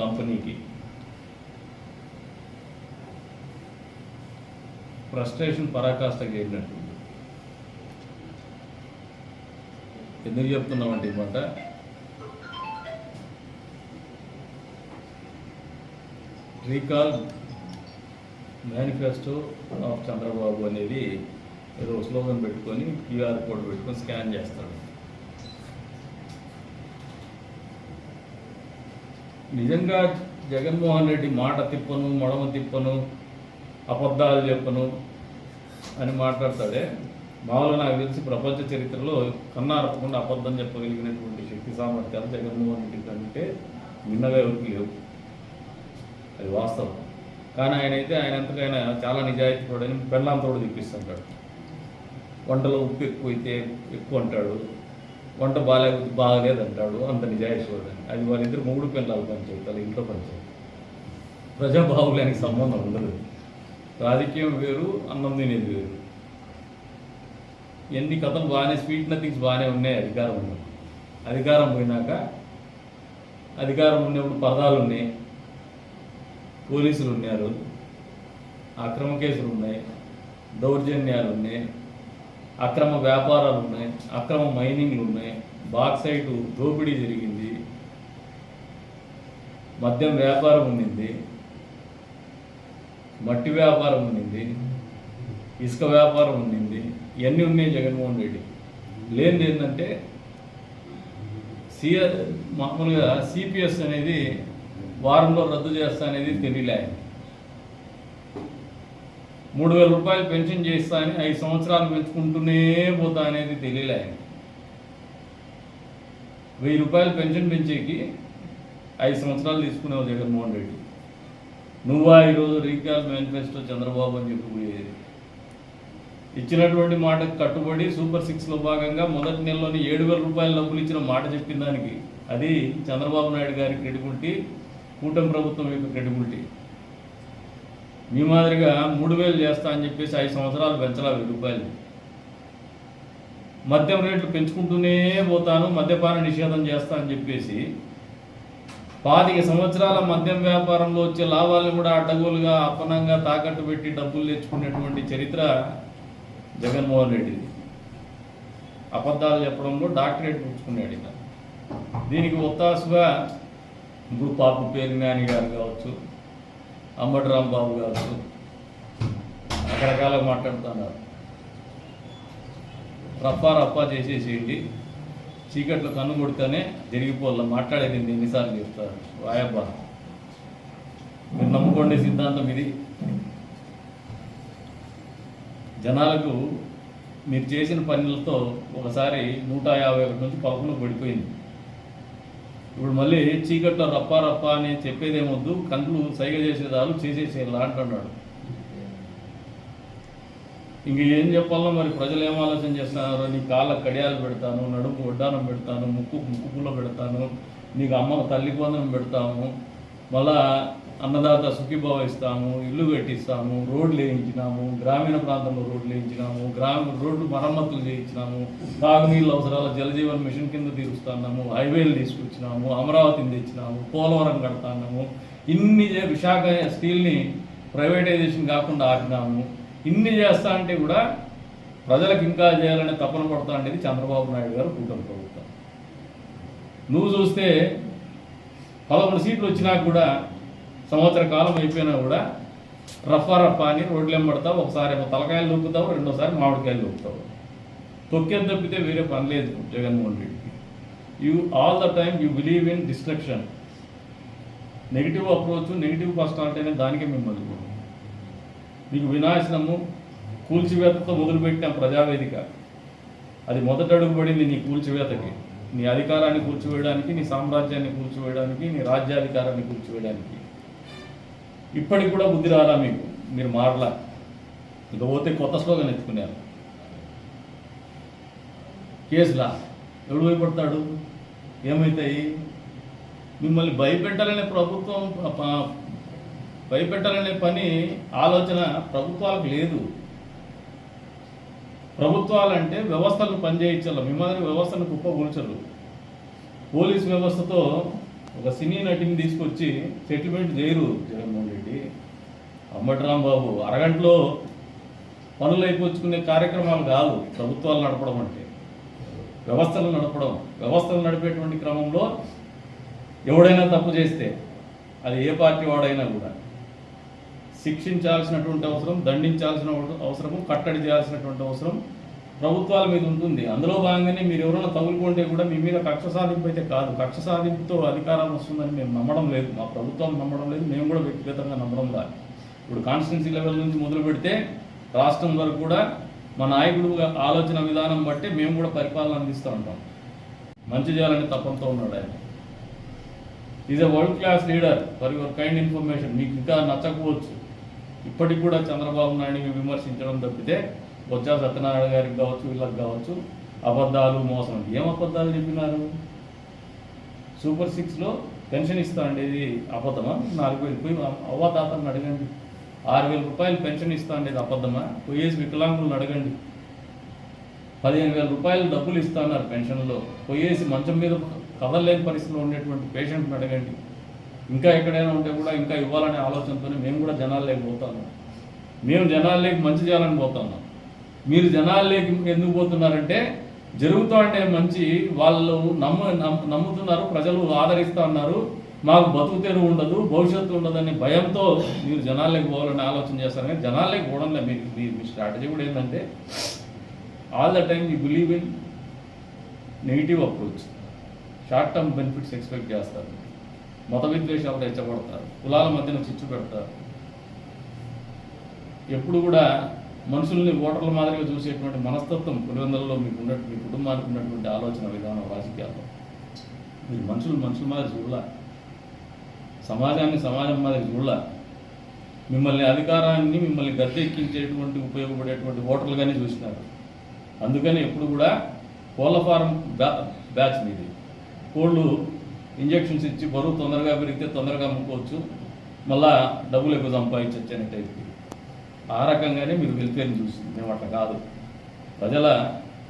కంపెనీకి ఫ్రస్ట్రేషన్ పరాకాష్ఠకి వెళ్ళినట్టు ఎందుకు చెప్తున్నామంటే ఈ మాట? రీకాల్ మేనిఫెస్టో ఆఫ్ చంద్రబాబు అనేది ఏదో స్లోగన్ పెట్టుకొని క్యూఆర్ కోడ్ పెట్టుకొని స్కాన్ చేస్తాడు. నిజంగా జగన్మోహన్ రెడ్డి మాట తిప్పను మడమ తిప్పను అబద్ధాలు చెప్పను అని మాట్లాడతాడే. మామూలుగా నాకు తెలిసి ప్రపంచ చరిత్రలో కన్నారపకుండా అబద్ధం చెప్పగలిగినటువంటి శక్తి సామర్థ్యాలు జగన్మోహన్ రెడ్డి కంటే మిన్నగా ఎవరికి లేవు. అది వాస్తవం. కానీ ఆయన అయితే ఆయన ఎంతకైనా చాలా నిజాయితీపడని పెళ్ళాంతోడు తెప్పిస్తుంటాడు. వంటలో ఉప్పు ఎక్కువ అయితే ఎక్కువ అంటాడు. వంట బాగాలే బాగలేదు అంటాడు అంత నిజాయితీ కూడా అది వాళ్ళిద్దరు మూడు పిల్లలు పనిచేస్తారు వాళ్ళ ఇంట్లో పనిచేయాలి ప్రజాబాహుల్యానికి సంబంధం ఉండదు. రాజకీయం వేరు అన్నం తినేది వేరు. ఎన్ని కథలు బాగానే స్వీట్ నథింగ్స్ బాగానే ఉన్నాయి అధికారం ఉన్నది అధికారం పోయినాక అధికారం ఉన్నప్పుడు పదాలు ఉన్నాయి పోలీసులు ఉన్నారు అక్రమ కేసులు ఉన్నాయి దౌర్జన్యాలు ఉన్నాయి అక్రమ వ్యాపారాలు ఉన్నాయి అక్రమ మైనింగ్లు ఉన్నాయి బాక్సైట్ దోపిడీ జరిగింది మద్యం వ్యాపారం ఉండింది మట్టి వ్యాపారం ఉండింది ఇసుక వ్యాపారం ఉండింది ఇవన్నీ ఉన్నాయి జగన్మోహన్ రెడ్డి. లేనిది ఏంటంటే సిఆ మామూలుగా సిపిఎస్ అనేది వారంలో రద్దు చేస్తా అనేది తెలియలే మూడు వేల రూపాయలు పెన్షన్ చేస్తా అని ఐదు సంవత్సరాలు పెంచుకుంటూనే పోతా అనేది తెలియలే ఆయన. వెయ్యి రూపాయలు పెన్షన్ పెంచేకి ఐదు సంవత్సరాలు తీసుకునేవు జగన్మోహన్ రెడ్డి. నువ్వా ఈరోజు రీకాల్ మేనిఫెస్టో చంద్రబాబు అని చెప్పిపోయేది ఇచ్చినటువంటి మాటకు కట్టుబడి సూపర్ సిక్స్లో భాగంగా మొదటి నెలలోని ఏడు వేల రూపాయల డబ్బులు ఇచ్చిన మాట చెప్పిన దానికి అది చంద్రబాబు నాయుడు గారి క్రెడిబిలిటీ కూటమి ప్రభుత్వం యొక్క క్రెడిబిలిటీ. మీ మాదిరిగా మూడు వేలు చేస్తా అని చెప్పేసి ఐదు సంవత్సరాలు పెంచాల వెయ్యి రూపాయలు. మద్యం రేట్లు పెంచుకుంటూనే పోతాను మద్యపాన నిషేధం చేస్తా అని చెప్పేసి పాతిక సంవత్సరాల మద్యం వ్యాపారంలో వచ్చే లాభాలను కూడా అడ్డగోలుగా అప్పనంగా తాకట్టు పెట్టి డబ్బులు తెచ్చుకునేటువంటి చరిత్ర జగన్మోహన్ రెడ్డిది. అబద్ధాలు చెప్పడంలో డాక్టరేట్ పుచ్చుకున్నాడు ఇక. దీనికి ఒత్తాసుగా ఇప్పుడు పాపు పేరు నాని గారు కావచ్చు అంబటి రాంబాబు గారు రకరకాలుగా మాట్లాడుతున్నారు. రప్పా రప్పా చేసేసేయండి. చీకట్లో కన్ను కొడితేనే జరిగిపోవాల. మాట్లాడేది ఎన్నిసార్లు చెప్తారు వాయబ్బా. మీరు నమ్ముకోండి సిద్ధాంతం ఇది. జనాలకు మీరు చేసిన పనులతో ఒకసారి నూట యాభై ఒకటి నుంచి పదకొండు పడిపోయింది. ఇప్పుడు మళ్ళీ చీకట్లో రప్పా రప్పా అని చెప్పేదేమొద్దు కంట్లు సైగ చేసేదాలు చేసేసేలా అంటున్నాడు. ఇంక ఏం చెప్పాలో మరి ప్రజలు ఏం ఆలోచన చేస్తున్నారు? నీ కాళ్ళ కడియాలు పెడతాను నడుము వడ్డానం పెడతాను ముక్కు ముక్కు పుల్ల పెడతాను నీకు అమ్మ తల్లి బంధనం పెడతాము మళ్ళా అన్నదాత సుఖీభావ ఇస్తాము ఇల్లు కట్టిస్తాము రోడ్లు వేయించినాము గ్రామీణ ప్రాంతంలో రోడ్లు వేయించినాము గ్రామ రోడ్లు మరమ్మతులు చేయించినాము తాగునీళ్ళ అవసరాల జలజీవన్ మిషన్ కింద తీరుస్తున్నాము హైవేలు తీసుకొచ్చినాము అమరావతిని తెచ్చినాము పోలవరం కడతాము ఇన్ని విశాఖ స్టీల్ని ప్రైవేటైజేషన్ కాకుండా ఆపినాము. ఇన్ని చేస్తా అంటే కూడా ప్రజలకు ఇంకా చేయాలనే తపన పడతా అనేది చంద్రబాబు నాయుడు గారు కూటమి ప్రభుత్వం. నువ్వు చూస్తే పదమూడు సీట్లు వచ్చినా కూడా సంవత్సర కాలం అయిపోయినా కూడా రఫా రఫా అని రోడ్లు ఎంబడతావు ఒకసారి ఏమో తలకాయలు దొక్కుతావు రెండోసారి మామిడికాయలు దొక్కుతావు తొక్కేది తప్పితే వేరే పని లేదు జగన్మోహన్ రెడ్డికి. You all the time you believe in destruction negative approach negative personality అనేది దానికే మిమ్మల్ని మీకు వినాశనము కూల్చివేతతో మొదలుపెట్టిన ప్రజావేదిక. అది మొదట అడుగుపడింది నీ కూల్చివేతకి. నీ అధికారాన్ని కూల్చివేయడానికి నీ సామ్రాజ్యాన్ని కూల్చివేయడానికి నీ రాజ్యాధికారాన్ని కూల్చివేయడానికి. ఇప్పటికి కూడా బుద్ధి రాలా మీకు? మీరు మారలా? ఇకపోతే కొత్త స్లోగన్ ఎత్తుకున్నారు కేసులా? ఎవడు భయపడతాడు? ఏమవుతాయి మిమ్మల్ని భయపెట్టాలనే ప్రభుత్వం భయపెట్టాలనే పని ఆలోచన ప్రభుత్వాలకు లేదు. ప్రభుత్వాలంటే వ్యవస్థలు పనిచేయించాలి మిమ్మల్ని వ్యవస్థను కుప్పగూల్చరు పోలీస్ వ్యవస్థతో ఒక సినీ నటిని తీసుకొచ్చి సెటిల్మెంట్ చేయరు జగన్మోహన్ రెడ్డి. అంబటరాం బాబు అరగంటలో పనులు అయిపోచుకునే కార్యక్రమాలు కాదు ప్రభుత్వాలు నడపడం అంటే. వ్యవస్థలు నడపడం వ్యవస్థలు నడిపేటువంటి క్రమంలో ఎవడైనా తప్పు చేస్తే అది ఏ పార్టీ వాడైనా కూడా శిక్షించాల్సినటువంటి అవసరం దండించాల్సిన అవసరము కట్టడి చేయాల్సినటువంటి అవసరం ప్రభుత్వాల మీద ఉంటుంది. అందులో భాగంగానే మీరు ఎవరైనా తగులుకుంటే కూడా మీ మీద కక్ష సాధింపు అయితే కాదు. కక్ష సాధింపుతో అధికారం వస్తుందని మేము నమ్మడం లేదు. మా ప్రభుత్వం నమ్మడం లేదు. మేము కూడా వ్యక్తిగతంగా నమ్మడం లేదు ఇప్పుడు కాన్స్టిట్యున్సీ లెవెల్ నుంచి మొదలు పెడితే రాష్ట్రం వరకు కూడా మా నాయకుడు ఆలోచన విధానం బట్టి మేము కూడా పరిపాలన అందిస్తూ ఉంటాం. మంచి చేయాలని తపంతో ఉన్నాడు ఆయన. Is a world class leader for your kind information మీకు ఇంకా నచ్చకపోవచ్చు. ఇప్పటికి కూడా చంద్రబాబు నాయుడిని విమర్శించడం తప్పితే బొజ్జా సత్యనారాయణ గారికి కావచ్చు వీళ్ళకి కావచ్చు అబద్ధాలు మోసం. ఏం అబద్ధాలు చెప్పినారు? సూపర్ సిక్స్లో పెన్షన్ ఇస్తా అండి ఇది అబద్ధమా? నాలుగు వేలు. పోయి అవ్వదాతను అడగండి. ఆరు వేల రూపాయలు పెన్షన్ ఇస్తా అండి ఇది అబద్ధమా? పోయేసి వికలాంగులను అడగండి. పదిహేను వేల రూపాయలు డబ్బులు ఇస్తా అన్నారు పెన్షన్లో. పోయేసి మంచం మీద కదలలేని పరిస్థితిలో ఉండేటువంటి పేషెంట్ని అడగండి. ఇంకా ఎక్కడైనా ఉంటే కూడా ఇంకా ఇవ్వాలనే ఆలోచనతోనే మేము కూడా జనాల్లోకి పోతాము. మేము జనాల్లోకి మంచి చేయాలని పోతున్నాం మీరు జనాల్లోకి ఎందుకు పోతున్నారంటే జరుగుతుంటే మంచి వాళ్ళు నమ్మ నమ్ము- నమ్ముతున్నారు ప్రజలు ఆదరిస్తూ ఉన్నారు. మాకు బతుకు తెరువు ఉండదు భవిష్యత్తు ఉండదని భయంతో మీరు జనాల్లోకి పోవాలని ఆలోచన చేస్తారు. కానీ జనాల్లోకి పోవడం లేదు. మీ మీ మీ స్ట్రాటజీ కూడా ఏంటంటే all the time you believe in negative approach short term benefits expect చేస్తారు. మత విద్వేషాలు రెచ్చగొడతారు. కులాల మధ్యన చిచ్చు పెడతారు. ఎప్పుడు కూడా మనుషుల్ని ఓటర్ల మాదిరిగా చూసేటువంటి మనస్తత్వం పులివెందులలో మీకు ఉన్నట్టు మీ కుటుంబానికి ఉన్నటువంటి ఆలోచన విధానం రాజకీయాల్లో. మీరు మనుషులు మనుషుల మాదిరి చూడాల? సమాజాన్ని సమాజం మాదిరి చూడాల? మిమ్మల్ని అధికారాన్ని మిమ్మల్ని గద్దెక్కించేటువంటి ఉపయోగపడేటువంటి ఓటర్లుగానే చూసినారు. అందుకని ఎప్పుడు కూడా కోళ్ళ ఫారం బ్యా బ్యాచ్ మీది. కోళ్ళు ఇంజెక్షన్స్ ఇచ్చి బరువు తొందరగా పెరిగితే తొందరగా అమ్ముకోవచ్చు. మళ్ళా డబ్బులు ఎక్కువ సంపాదించవచ్చు అనే టైప్కి ఆ రకంగానే మీరు వెల్ఫేర్ని చూసింది మేము అట్లా కాదు. ప్రజల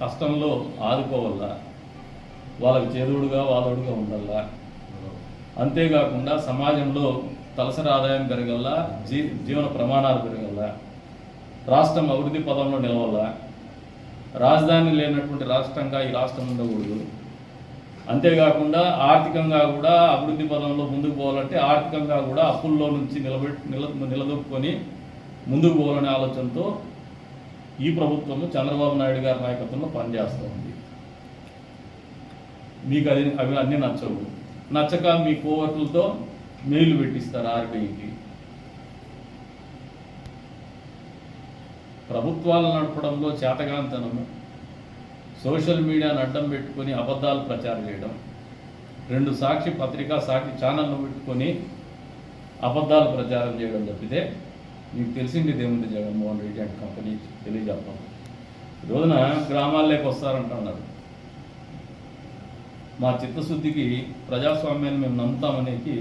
కష్టంలో ఆదుకోవాలా వాళ్ళకి చేదోడుగా వాదోడుగా ఉండాలా అంతేకాకుండా సమాజంలో తలసరి ఆదాయం పెరగల్లా జీ జీవన ప్రమాణాలు పెరగల్లా రాష్ట్రం అభివృద్ధి పదంలో నిలవాలా రాజధాని లేనటువంటి రాష్ట్రంగా ఈ రాష్ట్రం ఉండకూడదు. అంతేకాకుండా ఆర్థికంగా కూడా అభివృద్ధి పదంలో ముందుకు పోవాలంటే ఆర్థికంగా కూడా అప్పుల్లో నుంచి నిలబెట్టి నిల నిలదొక్కుని ముందుకు పోవాలనే ఆలోచనతో ఈ ప్రభుత్వంలో చంద్రబాబు నాయుడు గారి నాయకత్వంలో పనిచేస్తుంది. మీకు అది అవి అన్నీ నచ్చవు. నచ్చక మీ కోవర్టులతో మెయిల్ పెట్టిస్తారు ఆర్బీఐకి. ప్రభుత్వాలు నడపడంలో చేతగాంతనము సోషల్ మీడియాను అడ్డం పెట్టుకొని అబద్ధాలు ప్రచారం చేయడం రెండు సాక్షి పత్రికా సాక్షి ఛానల్ను పెట్టుకొని అబద్ధాలు ప్రచారం చేయడం తప్పితే మీకు తెలిసింది ఏముంది జగన్మోహన్ రెడ్డి అండ్ కంపెనీ తెలియజేస్తాం ఈ రోజున గ్రామాల్లోకి వస్తారంటున్నారు మా చిత్తశుద్ధికి ప్రజాస్వామ్యాన్ని మేము నమ్ముతామనేకి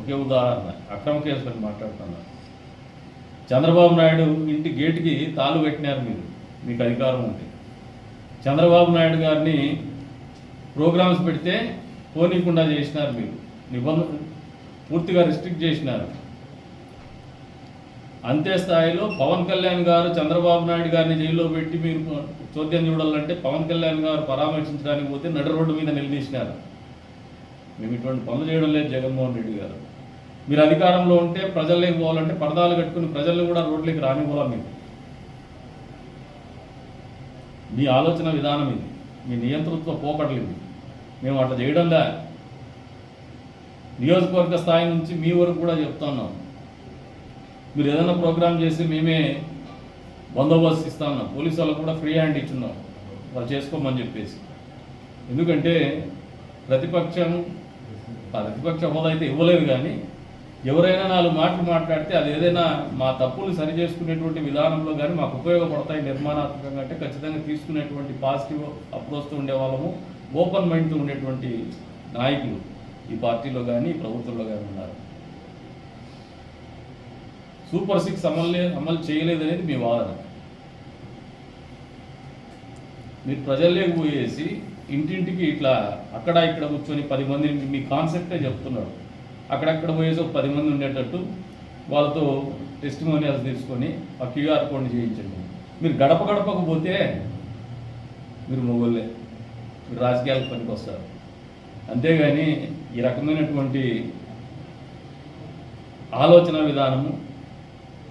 ఒకే ఉదాహరణ అక్రమ కేసులు మాట్లాడుతున్నారు. చంద్రబాబు నాయుడు ఇంటి గేటుకి తాళు పెట్టినారు మీరు మీకు అధికారం ఉంది చంద్రబాబు నాయుడు గారిని ప్రోగ్రామ్స్ పెడితే పోనీకుండా చేసినారు మీరు నిబంధన పూర్తిగా రిస్ట్రిక్ట్ చేసినారు. అంతే స్థాయిలో పవన్ కళ్యాణ్ గారు చంద్రబాబు నాయుడు గారిని జైల్లో పెట్టి మీరు చోద్యం చూడాలంటే పవన్ కళ్యాణ్ గారు పరామర్శించడానికి పోతే నడు రోడ్డు మీద నిలదీసినారు. మేము ఇటువంటి పనులు చేయడం లేదు జగన్మోహన్ రెడ్డి గారు. మీరు అధికారంలో ఉంటే ప్రజల్లోకి పోవాలంటే పరదాలు కట్టుకుని ప్రజల్ని కూడా రోడ్లకి రానివ్వాలా మీరు? మీ ఆలోచన విధానం ఇది. మీ నియంతృత్వ పోకడలు మేము అట్లా చేయడంలా? నియోజకవర్గ స్థాయి నుంచి మీ వరకు కూడా చెప్తున్నాం మీరు ఏదైనా ప్రోగ్రామ్ చేసి మేమే బందోబస్తు ఇస్తామన్నాం పోలీసు వాళ్ళకు కూడా ఫ్రీ హ్యాండ్ ఇచ్చున్నాం. వాళ్ళు చేసుకోమని చెప్పేసి. ఎందుకంటే ప్రతిపక్షం ఆ ప్రతిపక్ష హోదా అయితే ఇవ్వలేదు కానీ ఎవరైనా నాలుగు మాటలు మాట్లాడితే అది ఏదైనా మా తప్పులు సరి చేసుకునేటువంటి విధానంలో కానీ మాకు ఉపయోగపడతాయి నిర్మాణాత్మకంగా అంటే ఖచ్చితంగా తీసుకునేటువంటి పాజిటివ్ అప్రోచ్తో ఉండే వాళ్ళము ఓపెన్ మైండ్తో ఉండేటువంటి నాయకులు ఈ పార్టీలో కానీ ప్రభుత్వంలో కానీ ఉన్నారు. సూపర్ సిక్స్ అమలు అమలు చేయలేదనేది మీ వాదన. మీరు ప్రజల్లోకి పోయేసి ఇంటింటికి ఇట్లా అక్కడ ఇక్కడ కూర్చొని పది మందిని మీ కాన్సెప్టే చెప్తున్నాడు అక్కడక్కడ పోయేసి ఒక పది మంది ఉండేటట్టు వాళ్ళతో టెస్టిమోనియల్స్ తీసుకొని ఆ క్యూఆర్ కోడ్ని చేయించండి. మీరు గడప గడపకపోతే మీరు మొగోళ్ళే. మీరు రాజకీయాలకు పనికి వస్తారు అంతేగాని ఈ రకమైనటువంటి ఆలోచన విధానము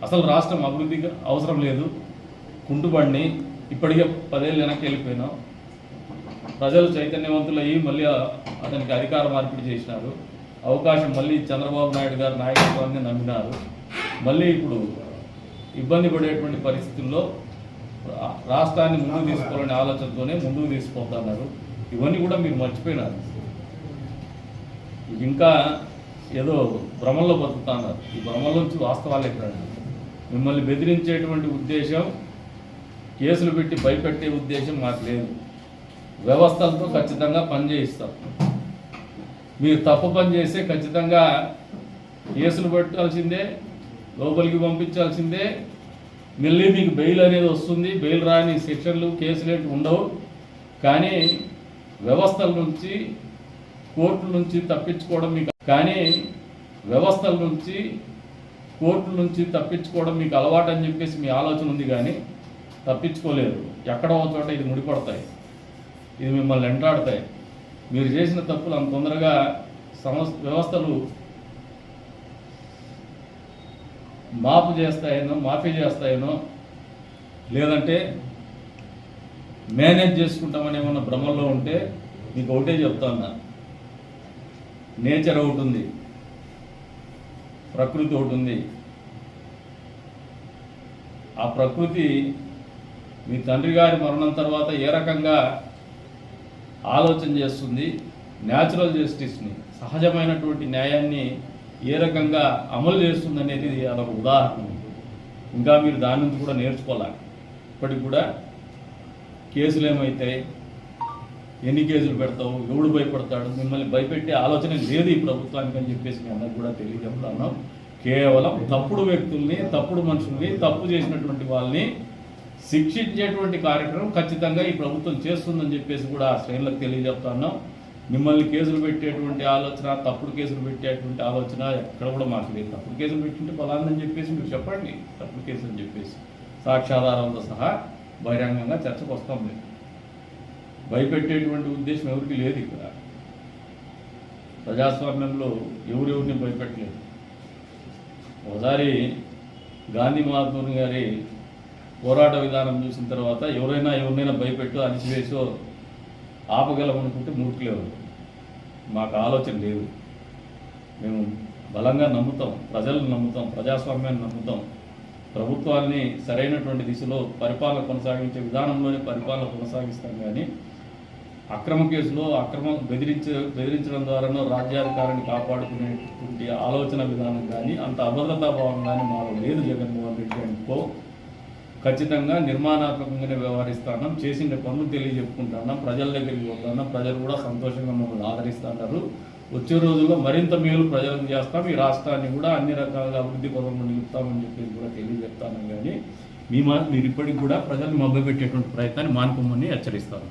అసలు రాష్ట్రం అభివృద్ధికి అవసరం లేదు. కుంటుబడిని ఇప్పటికే పదేళ్ళు వెనక్కి వెళ్ళిపోయినాం. ప్రజలు చైతన్యవంతులయ్యి మళ్ళీ అతనికి అధికార మార్పిడి చేసినారు. అవకాశం మళ్ళీ చంద్రబాబు నాయుడు గారి నాయకత్వాన్ని నమ్మినారు. మళ్ళీ ఇప్పుడు ఇబ్బంది పడేటువంటి పరిస్థితుల్లో రాష్ట్రాన్ని ముందుకు తీసుకోవాలనే ఆలోచనతోనే ముందుకు తీసుకుపోతున్నారు. ఇవన్నీ కూడా మీరు మర్చిపోయినారు. ఇంకా ఏదో భ్రమంలో బతుకుతున్నారు. ఈ భ్రమంలోంచి నుంచి వాస్తవాలు ఎక్కడ మిమ్మల్ని బెదిరించేటువంటి ఉద్దేశం కేసులు పెట్టి భయపెట్టే ఉద్దేశం మాకు లేదు. వ్యవస్థలతో ఖచ్చితంగా పనిచేయిస్తాం మీరు తప్పు పని చేస్తే ఖచ్చితంగా కేసులు పెట్టాల్సిందే లోపలికి పంపించాల్సిందే. మళ్ళీ మీకు బెయిల్ అనేది వస్తుంది బెయిల్ రాని సెక్షన్లు కేసులు ఏంటి ఉండవు. కానీ వ్యవస్థల నుంచి కోర్టుల నుంచి తప్పించుకోవడం మీకు కానీ వ్యవస్థల నుంచి కోర్టు నుంచి తప్పించుకోవడం మీకు అలవాటు అని చెప్పేసి మీ ఆలోచన ఉంది కానీ తప్పించుకోలేరు ఎక్కడో చోట ఇది ముడిపడతాయి. ఇది మిమ్మల్ని వెంటాడతాయి మీరు చేసిన తప్పులు అంత తొందరగా సంస్థ వ్యవస్థలు మాపు చేస్తాయనో మాఫీ చేస్తాయనో లేదంటే మేనేజ్ చేసుకుంటామని ఏమన్నా భ్రమంలో ఉంటే మీకు ఒకటే చెప్తా నేచర్ ఒకటి ఉంది. ప్రకృతి ఒకటి ఉంది. ఆ ప్రకృతి మీ తండ్రి గారి మరణం తర్వాత ఏ రకంగా ఆలోచన చేస్తుంది న్యాచురల్ జస్టిస్ని సహజమైనటువంటి న్యాయాన్ని ఏ రకంగా అమలు చేస్తుంది అనేది అదొక ఉదాహరణ. ఇంకా మీరు దాని నుంచి కూడా నేర్చుకోవాలి. ఇప్పటికి కూడా కేసులు ఏమైతాయి ఎన్ని కేసులు పెడతావు? ఎవడు భయపడతాడు? మిమ్మల్ని భయపెట్టే ఆలోచన లేదు ఈ ప్రభుత్వానికి అని చెప్పేసి మీ అందరికి కూడా తెలియజెప్తాను కేవలం తప్పుడు వ్యక్తుల్ని తప్పుడు మనుషుల్ని తప్పు చేసినటువంటి వాళ్ళని శిక్షించేటువంటి కార్యక్రమం ఖచ్చితంగా ఈ ప్రభుత్వం చేస్తుందని చెప్పేసి కూడా ఆ శ్రేణులకు తెలియజెప్తాను మిమ్మల్ని కేసులు పెట్టేటువంటి ఆలోచన తప్పుడు కేసులు పెట్టేటువంటి ఆలోచన ఎక్కడ కూడా మాకు లేదు. తప్పుడు కేసులు పెట్టింటే ఫలానని చెప్పేసి మీరు చెప్పండి. తప్పుడు కేసులు అని చెప్పేసి సాక్ష్యాధారాలతో సహా బహిరంగంగా చర్చకు వస్తాం మేము. భయపెట్టేటువంటి ఉద్దేశం ఎవరికి లేదు ఇక్కడ. ప్రజాస్వామ్యంలో ఎవరెవరిని భయపెట్టలేదు. ఒకసారి గాంధీ మహాత్ముని గారి పోరాట విధానం చూసిన తర్వాత ఎవరైనా ఎవరినైనా భయపెట్టో అణిచివేసో ఆపగలమనుకుంటే మూర్ఖులేవు మాకు ఆలోచన లేదు. మేము బలంగా నమ్ముతాం ప్రజలను నమ్ముతాం ప్రజాస్వామ్యాన్ని నమ్ముతాం. ప్రభుత్వాన్ని సరైనటువంటి దిశలో పరిపాలన కొనసాగించే విధానంలోనే పరిపాలన కొనసాగిస్తాం కానీ అక్రమ కేసులో అక్రమ బెదిరించ బెదిరించడం ద్వారానో రాజ్యాధికారాన్ని కాపాడుకునేటువంటి ఆలోచన విధానం కానీ అంత అభద్రతా భావం కానీ మాలో లేదు జగన్మోహన్ రెడ్డి అనుకో. ఖచ్చితంగా నిర్మాణాత్మకంగానే వ్యవహరిస్తున్నాం చేసిన పనులు తెలియజెప్పుకుంటున్నాం ప్రజల దగ్గరికి పోతున్నాం ప్రజలు కూడా సంతోషంగా మమ్మల్ని ఆదరిస్తున్నారు వచ్చే రోజుల్లో మరింత మేలు ప్రజలకు చేస్తాం ఈ రాష్ట్రాన్ని కూడా అన్ని రకాలుగా అభివృద్ధి పదంలో నిలుపుతామని చెప్పేసి కూడా తెలియజెప్తాను కానీ మీ మా మీరు ఇప్పటికి కూడా ప్రజల్ని మభ్యపెట్టేటువంటి ప్రయత్నాన్ని మానుకోమని హెచ్చరిస్తాను.